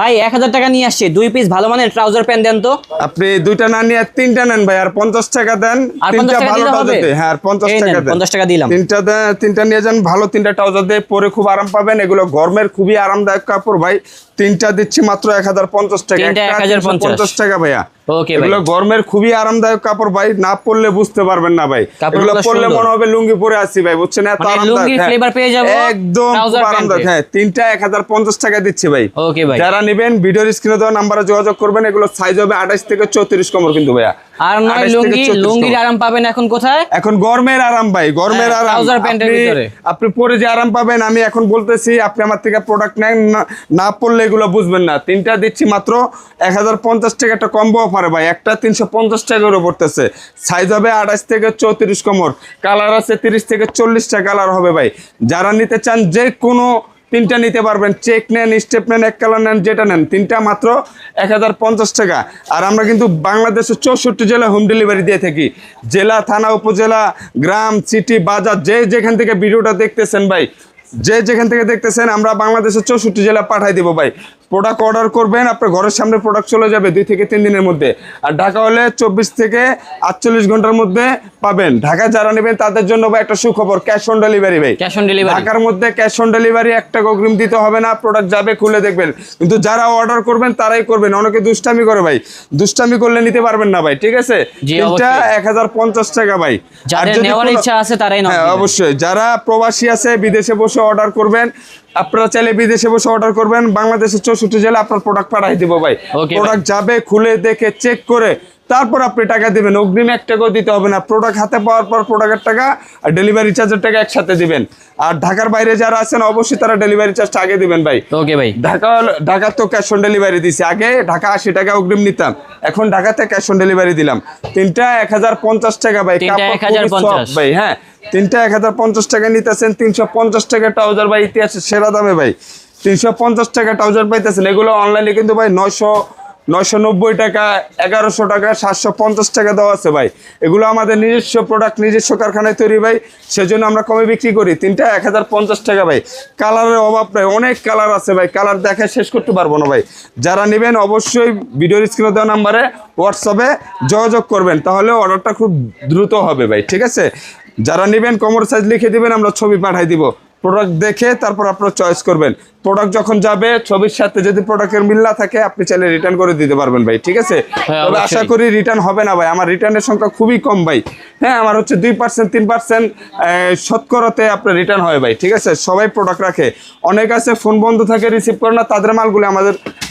ভাই এক হাজার টাকা নিয়ে আসছি। দুই পিস ভালো মানের ট্রাউজার প্যান্ট দেন তো। আপনি দুইটা না নিয়ে তিনটা নেন ভাই আর পঞ্চাশ টাকা দেন তিনটা ভালো ট্রাউজার হ্যাঁ পঞ্চাশ টাকা দেন। 50 টাকা দিলাম। তিনটা নিয়ে যান ভালো তিনটা ট্রাউজার দিয়ে পরে খুব আরাম পাবেন এগুলো গরমের খুবই আরামদায়ক কাপড় ভাই। তিনটা দিচ্ছি মাত্র এক হাজার পঞ্চাশ টাকা। তিনটা একটা 1050 পঞ্চাশ। টাকা ভাইয়া। Okay এগুলো গরমের খুবই আরামদায়ক কাপড় ভাই। না পরলে বুঝতে পারবেন না ভাই। এগুলো পরলে মনে হবে লুঙ্গি পরে আসি ভাই বুঝছেন? এত মানে আরামদায়ক হ্যাঁ। পেয়ে যাব একদম আরামদায়ক হ্যাঁ তিনটা এক হাজার পঞ্চাশ টাকা দিচ্ছি ভাই। ওকে ভাই। যারা নেবেন ভিডিওর স্ক্রিনে দেওয়া নাম্বারে যোগাযোগ করবেন। এগুলো সাইজ হবে আঠাশ থেকে চৌত্রিশ কমর কিন্তু ভাইয়া। আর নয় লুঙ্গি লুঙ্গির আরাম পাবেন এখন কোথায়? এখন গরমের আরাম ভাই গরমের হ্যাঁ, আরাম। আপনি- ভিতরে। আপনি পরে যে আরাম পাবেন আমি এখন বলতেছি আপনি আমার থেকে প্রোডাক্ট নেন না- না পড়লে এগুলো বুঝবেন না। তিনটা দিচ্ছি মাত্র এক হাজার পঞ্চাশ টাকা একটা কম্বো অফারে ভাই। একটা তিনশো পঞ্চাশ টাকা করে পড়তেছে। সাইজ হবে আঠাশ থেকে চৌত্রিশ কোমর। কালার আছে তিরিশ থেকে চল্লিশটা কালার হবে ভাই। যারা নিতে চান যে কোনো তিনটা নিতে পারবেন। চেক নেন স্টেপ নেন, এক কালার নেন, যেটা নেন। তিনটা মাত্র এক হাজার পঞ্চাশ টাকা। আর আমরা কিন্তু বাংলাদেশের চৌষট্টি জেলা হোম ডেলিভারি দিয়ে থাকি। জেলা, থানা, উপজেলা, গ্রাম সিটি বাজার, যে যেখান থেকে ভিডিওটা দেখতেছেন ভাই, যে যেখান থেকে দেখতেছেন, আমরা বাংলাদেশের চৌষট্টি জেলা পাঠাই দিব ভাই। প্রোডাক্ট অর্ডার করবেন আপনার ঘরের সামনে প্রোডাক্ট চলে যাবে দুই থেকে তিন দিনের মধ্যে। আর ঢাকা হলে চব্বিশ থেকে আটচল্লিশ ঘণ্টার মধ্যে পাবেন। ঢাকা যারা নেবেন তাদের জন্য ভাই একটা সুখবর ক্যাশ অন ডেলিভারি ভাই। ক্যাশ অন ডেলিভারি ঢাকার মধ্যে ক্যাশ অন ডেলিভারি একটা অগ্রিম দিতে হবে না প্রোডাক্ট যাবে খুলে দেখবেন। কিন্তু যারা অর্ডার করবেন তারাই করবেন। অনেকে দুষ্টামি করে ভাই। দুষ্টামি করলে নিতে পারবেন না ভাই ঠিক আছে? এটা এক হাজার পঞ্চাশ টাকা ভাই। যাদের নেওয়ার ইচ্ছা আছে তারাই হ্যাঁ অবশ্যই। যারা প্রবাসী আছে বিদেশে বসে অর্ডার করবেন আপনারা চাইলে বিদেশে বসে অর্ডার করবেন বাংলাদেশের চৌষট্টি জেলা আপনার প্রোডাক্ট পাঠাই দিব ভাই। প্রোডাক্ট যাবে খুলে দেখে চেক করে তারপর আপনি টাকা দিবেন। অগ্রিম এক টাকাও দিতে হবে না। প্রোডাক্ট হাতে পাওয়ার পর প্রোডাক্টের টাকা আর ডেলিভারি চার্জের টাকা একসাথে দিবেন। আর ঢাকার বাইরে যারা আছেন অবশ্যই তারা ডেলিভারি চার্জটা আগে দিবেন ভাই। ওকে ভাই। ঢাকা ঢাকা তো ক্যাশ অন ডেলিভারি দিছি। আগে ঢাকা আশি টাকা অগ্রিম নিতাম। এখন ঢাকাতে ক্যাশ অন ডেলিভারি দিলাম। তিনটা এক হাজার পঞ্চাশ টাকা ভাই। তিনটা কাপড় 1050 খুবই soft ভাই হ্যাঁ। তিনটা এক হাজার পঞ্চাশ টাকা নিতেছেন। তিনশো পঞ্চাশ টাকা ট্রাউজার ভাই ইতিহাসের সেরা দামে ভাই। তিনশো পঞ্চাশ টাকা ট্রাউজার পাইতেছেন। এগুলো অনলাইনে কিন্তু ভাই নয়শো নয়শো নব্বই টাকা, এগারোশো টাকা, সাতশো পঞ্চাশ টাকা দেওয়া আছে ভাই। এগুলো আমাদের নিজস্ব প্রোডাক্ট নিজস্ব কারখানায় তৈরি ভাই। সেজন্য আমরা কমে বিক্রি করি। তিনটা এক হাজার পঞ্চাশ টাকা ভাই। কালারের অভাব নাই, অনেক কালার আছে ভাই। কালার দেখে শেষ করতে পারব না ভাই। যারা নেবেন অবশ্যই ভিডিওর স্ক্রিনে দেওয়া নাম্বারে হোয়াটসঅ্যাপে যোগাযোগ করবেন। তাহলে অর্ডারটা খুব দ্রুত হবে ভাই, ঠিক আছে? যারা নেবেন কমর সাইজ লিখে দেবেন, আমরা ছবি পাঠাই দিব। প্রোডাক্ট দেখে তারপর আপনার চয়েস করবেন। প্রোডাক্ট যখন যাবে ছবির সাথে যদি প্রোডাক্টের মিল না থাকে আপনি চাইলে রিটার্ন করে দিতে পারবেন ভাই ঠিক আছে? হ্যাঁ, তবে আশা করি রিটার্ন হবে না ভাই আমার রিটার্নের সংখ্যা খুবই কম ভাই। হ্যাঁ আমার হচ্ছে দুই পার্সেন্ট তিন পার্সেন্ট শতকরাতে আপনার রিটার্ন হয় ভাই ঠিক আছে? সবাই প্রোডাক্ট রাখে। অনেক আছে ফোন বন্ধ থাকে রিসিভ করে না তাদের মালগুলো আমাদের